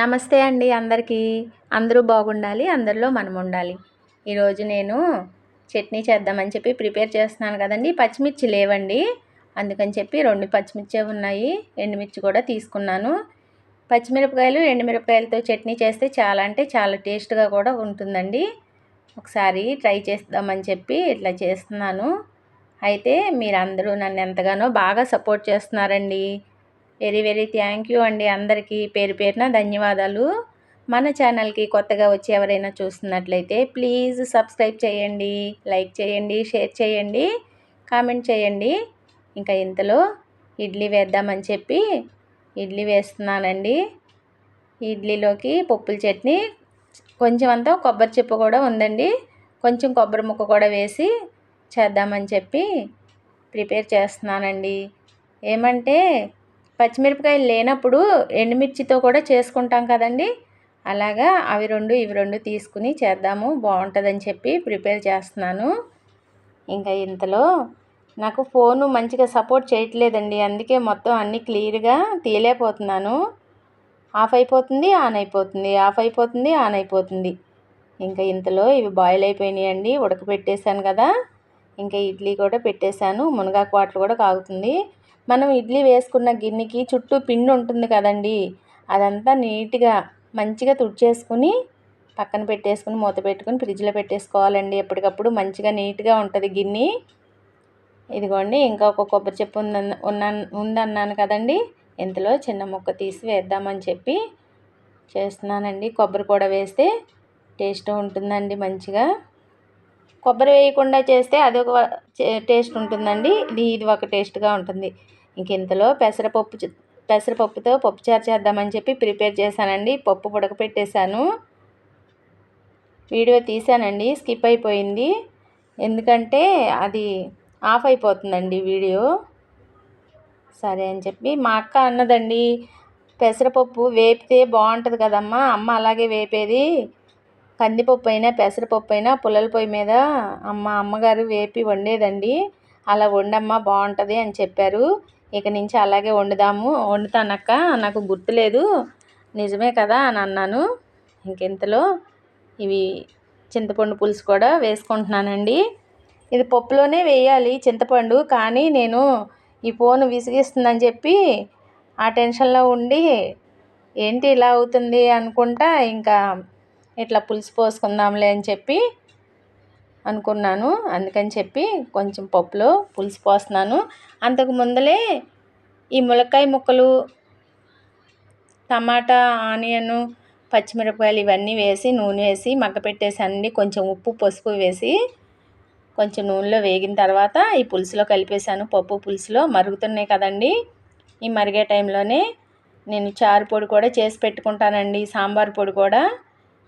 నమస్తే అండి అందరికీ. అందరూ బాగుండాలి అందరిలో మనం ఉండాలి. ఈరోజు నేను చట్నీ చేద్దామని చెప్పి ప్రిపేర్ చేస్తున్నాను కదండి. పచ్చిమిర్చి లేవండి. అందుకని చెప్పి రెండు పచ్చిమిర్చి ఉన్నాయి. ఎండుమిర్చి కూడా తీసుకున్నాను. పచ్చిమిరపకాయలు ఎండుమిరపకాయలతో చట్నీ చేస్తే చాలా అంటే చాలా టేస్ట్గా కూడా ఉంటుందండి. ఒకసారి ట్రై చేద్దామని చెప్పి ఇట్లా చేస్తున్నాను. అయితే మీరందరూ నన్ను ఎంతగానో బాగా సపోర్ట్ చేస్తున్నారండి. వెరీ వెరీ థ్యాంక్ యూ అండి అందరికీ. పేరు పేరున ధన్యవాదాలు. మన ఛానల్కి కొత్తగా వచ్చి ఎవరైనా చూస్తున్నట్లయితే ప్లీజ్ సబ్స్క్రైబ్ చేయండి లైక్ చేయండి షేర్ చేయండి కామెంట్ చేయండి. ఇంకా ఇంతలో ఇడ్లీ వేద్దామని చెప్పి ఇడ్లీ వేస్తున్నానండి. ఇడ్లీలోకి పప్పుల చట్నీ కొంచెం అంతా కొబ్బరి చెప్పు కూడా ఉందండి. కొంచెం కొబ్బరి ముక్క కూడా వేసి చేద్దామని చెప్పి ప్రిపేర్ చేస్తున్నానండి. ఏమంటే పచ్చిమిరపకాయలు లేనప్పుడు ఎండుమిర్చితో కూడా చేసుకుంటాం కదండి. అలాగా అవి రెండు ఇవి రెండు తీసుకుని చేద్దాము. బాగుంటుందని చెప్పి ప్రిపేర్ చేస్తున్నాను. ఇంకా ఇంతలో నాకు ఫోను మంచిగా సపోర్ట్ చేయట్లేదండి. అందుకే మొత్తం అన్నీ క్లియర్గా తీయలేకపోతున్నాను. ఆఫ్ అయిపోతుంది ఆన్ అయిపోతుంది. ఆఫ్ అయిపోతుంది ఆన్ అయిపోతుంది. ఇంకా ఇంతలో ఇవి బాయిల్ అయిపోయినాయండి. ఉడకపెట్టేశాను కదా. ఇంకా ఇడ్లీ కూడా పెట్టేశాను. మునగాకు వాటర్ కూడా కాగుతుంది. మనం ఇడ్లీ వేసుకున్న గిన్నెకి చుట్టూ పిండి ఉంటుంది కదండి. అదంతా నీట్గా మంచిగా తుడిచేసుకుని పక్కన పెట్టేసుకుని మూత పెట్టుకుని ఫ్రిడ్జ్లో పెట్టేసుకోవాలండి. ఎప్పటికప్పుడు మంచిగా నీట్గా ఉంటుంది గిన్నె. ఇదిగోండి ఇంకా ఒక కొబ్బరి చెప్పు ఉన్న ఉందన్నాను కదండి. ఇంతలో చిన్న ముక్క తీసి వేద్దామని చెప్పి చేస్తున్నానండి. కొబ్బరి కూడా వేస్తే టేస్ట్ ఉంటుందండి మంచిగా. కొబ్బరి వేయకుండా చేస్తే అది ఒక టేస్ట్ ఉంటుందండి. ఇది ఇది ఒక టేస్ట్గా ఉంటుంది. ఇంకెంతలో పెసరపప్పు పెసరపప్పుతో పప్పుచారు చేద్దామని చెప్పి ప్రిపేర్ చేశానండి. పప్పు ఉడకపెట్టేశాను. వీడియో తీసానండి స్కిప్ అయిపోయింది. ఎందుకంటే అది ఆఫ్ అయిపోతుందండి వీడియో. సరే అని చెప్పి మా అక్క అన్నదండి పెసరపప్పు వేపితే బాగుంటుంది కదమ్మా. అమ్మ అలాగే వేపేది. కందిపప్పు అయినా పెసరపప్పు అయినా పుల్లల పొయ్యి మీద అమ్మ అమ్మగారు వేపి వండేదండి. అలా వండమ్మా బాగుంటుంది అని చెప్పారు. ఇక నుంచి అలాగే వండుదాము. వండుతానక్క. నాకు గుర్తులేదు నిజమే కదా అని అన్నాను. ఇంకెంతలో? ఇవి చింతపండు పులుసు కూడా వేసుకుంటున్నానండి. ఇది పప్పులోనే వేయాలి చింతపండు. కానీ నేను ఈ ఫోన్ విసిగిస్తుందని చెప్పి ఆ టెన్షన్లో ఉండి ఏంటి ఇలా అవుతుంది అనుకుంటా ఇంకా ఇట్లా పులుసు పోసుకుందాంలే అని చెప్పి అనుకున్నాను. అందుకని చెప్పి కొంచెం పప్పులో పులుసు పోస్తున్నాను. అంతకు ముందలే ఈ ములక్కాయ ముక్కలు టమాటా ఆనియన్ పచ్చిమిరపకాయలు ఇవన్నీ వేసి నూనె వేసి మగ్గపెట్టేసండి కొంచెం ఉప్పు పసుపు వేసి కొంచెం నూనెలో వేగిన తర్వాత ఈ పులుసులో కలిపేశాను. పప్పు పులుసులో మరుగుతున్నాయి కదండి. ఈ మరిగే టైంలోనే నేను చారు పొడి కూడా చేసి పెట్టుకుంటానండి సాంబార్ పొడి కూడా.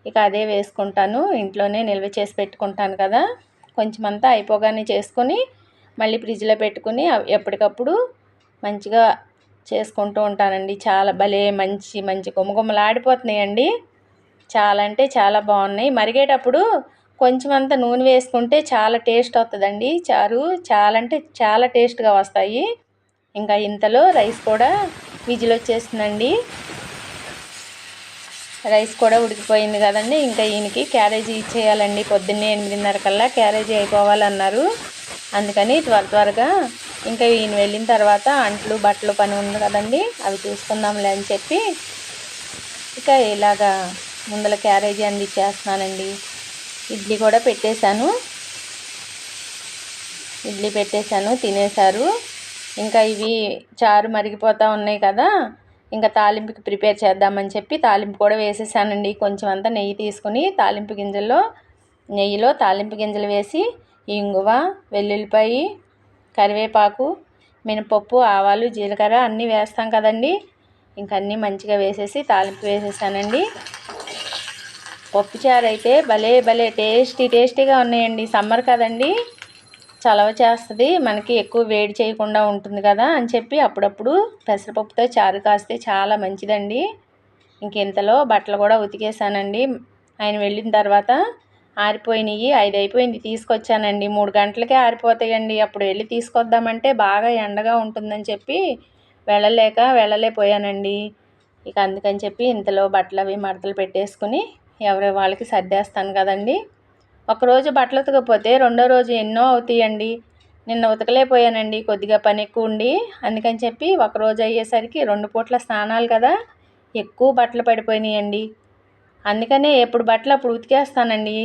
ఇక అదే వేసుకుంటాను. ఇంట్లోనే నిల్వ చేసి పెట్టుకుంటాను కదా. కొంచెం అంతా అయిపోగానే చేసుకొని మళ్ళీ ఫ్రిడ్జ్లో పెట్టుకుని ఎప్పటికప్పుడు మంచిగా చేసుకుంటూ ఉంటానండి. చాలా భలే మంచి మంచి గుమగుమలాడిపోతున్నాయండి. చాలా అంటే చాలా బాగున్నాయి. మరిగేటప్పుడు కొంచెం అంత నూనె వేసుకుంటే చాలా టేస్ట్ వస్తుందండి చారు చాలా అంటే చాలా టేస్ట్గా వస్తాయి. ఇంకా ఇంతలో రైస్ కూడా విజిల్ వచ్చేస్తుందండి. రైస్ కూడా ఉడికిపోయింది కదండి. ఇంకా ఈయనకి క్యారేజీ ఇచ్చేయాలండి. పొద్దున్నే ఎనిమిదిన్నర కల్లా క్యారేజీ అయిపోవాలన్నారు. అందుకని త్వర త్వరగా ఇంకా ఈయన వెళ్ళిన తర్వాత అంట్లు బట్టలు పని ఉంది కదండి. అవి చూసుకుందాంలే అని చెప్పి ఇక ఇలాగా ముందల క్యారేజీ అందించేస్తున్నానండి ఇడ్లీ కూడా పెట్టేశాను. ఇడ్లీ పెట్టేశాను తినేశారు. ఇంకా ఇవి చారు మరిగిపోతూ ఉన్నాయి కదా. ఇంకా తాలింపుకి ప్రిపేర్ చేద్దామని చెప్పి తాలింపు కూడా వేసేసానండి. కొంచెం అంతా నెయ్యి తీసుకుని తాలింపు గింజల్లో నెయ్యిలో తాలింపు గింజలు వేసి ఇంగువ వెల్లుల్లిపాయి కరివేపాకు మినపప్పు ఆవాలు జీలకర్ర అన్నీ వేస్తాం కదండి. ఇంకా అన్నీ మంచిగా వేసేసి తాలింపు వేసేసానండి. పప్పుచారు అయితే భలే భలే టేస్టీ టేస్టీగా ఉన్నాయండి. సమ్మర్ కదండి. చలవ చేస్తుంది మనకి ఎక్కువ వేడి చేయకుండా ఉంటుంది కదా అని చెప్పి అప్పుడప్పుడు పెసరపప్పుతో చారు కాస్తే చాలా మంచిదండి. ఇంకెంతలో బట్టలు కూడా ఉతికేసానండి. ఆయన వెళ్ళిన తర్వాత ఆరిపోయినాయి ఐదు అయిపోయింది తీసుకొచ్చానండి. మూడు గంటలకే ఆరిపోతాయండి. అప్పుడు వెళ్ళి తీసుకొద్దామంటే బాగా ఎండగా ఉంటుందని చెప్పి వెళ్ళలేక వెళ్ళలేకపోయానండి. ఇక అందుకని చెప్పి ఇంతలో బట్టలు అవి మడతలు పెట్టేసుకుని ఎవరి వాళ్ళకి సర్దేస్తాను కదండి. ఒకరోజు బట్టలు ఉతకపోతే రెండో రోజు ఎన్నో అవుతాయండి. నిన్న ఉతకలేకపోయానండి. కొద్దిగా పని ఎక్కువ ఉండి. అందుకని చెప్పి ఒకరోజు అయ్యేసరికి రెండు పూట్ల స్నానాలు కదా ఎక్కువ బట్టలు పడిపోయినాయండి. అందుకనే ఎప్పుడు బట్టలు అప్పుడు ఉతికేస్తానండి.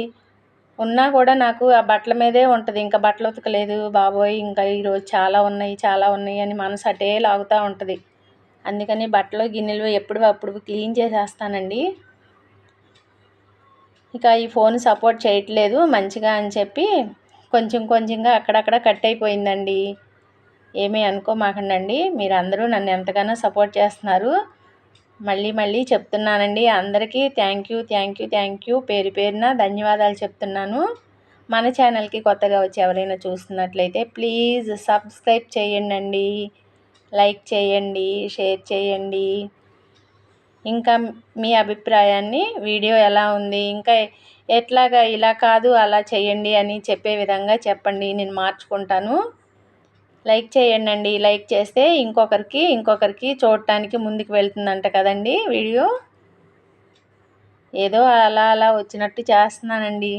ఉన్నా కూడా నాకు ఆ బట్టల మీదే ఉంటుంది. ఇంకా బట్టలు ఉతకలేదు. బాబోయ్ ఇంకా ఈరోజు చాలా ఉన్నాయి చాలా ఉన్నాయి అని మనసు అటే లాగుతూ ఉంటుంది. అందుకని బట్టలు గిన్నెలు ఎప్పుడు అప్పుడు క్లీన్ చేసేస్తానండి. ఇక ఈ ఫోన్ సపోర్ట్ చేయట్లేదు మంచిగా అని చెప్పి కొంచెం కొంచెంగా అక్కడక్కడ కట్ అయిపోయిందండి. ఏమీ అనుకోమాకండి మీరు అందరూ నన్ను ఎంతగానో సపోర్ట్ చేస్తున్నారు. మళ్ళీ మళ్ళీ చెప్తున్నానండి. అందరికీ thank you thank you thank you పేరు పేరున ధన్యవాదాలు చెప్తున్నాను. మన ఛానల్కి కొత్తగా వచ్చి ఎవరైనా చూస్తున్నట్లయితే ప్లీజ్ సబ్స్క్రైబ్ చేయండి లైక్ చేయండి షేర్ చేయండి. ఇంకా మీ అభిప్రాయాన్ని వీడియో ఎలా ఉంది ఇంకా ఎట్లాగా ఇలా కాదు అలా చేయండి అని చెప్పే విధంగా చెప్పండి నేను మార్చుకుంటాను. లైక్ చేయండి లైక్ చేస్తే ఇంకొకరికి ఇంకొకరికి చూడటానికి ముందుకు వెళ్తుందంట కదండి వీడియో. ఏదో అలా అలా వచ్చినట్టు చేస్తున్నానండి.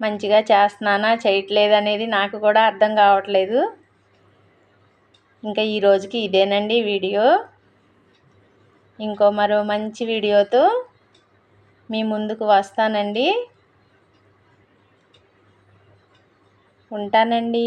మంచిగా చేస్తున్నానా చేయట్లేదు అనేది నాకు కూడా అర్థం కావట్లేదు. ఇంకా ఈ రోజుకి ఇదేనండి వీడియో. ఇంకో మరో మంచి వీడియోతో మీ ముందుకు వస్తానండి. ఉంటానండి.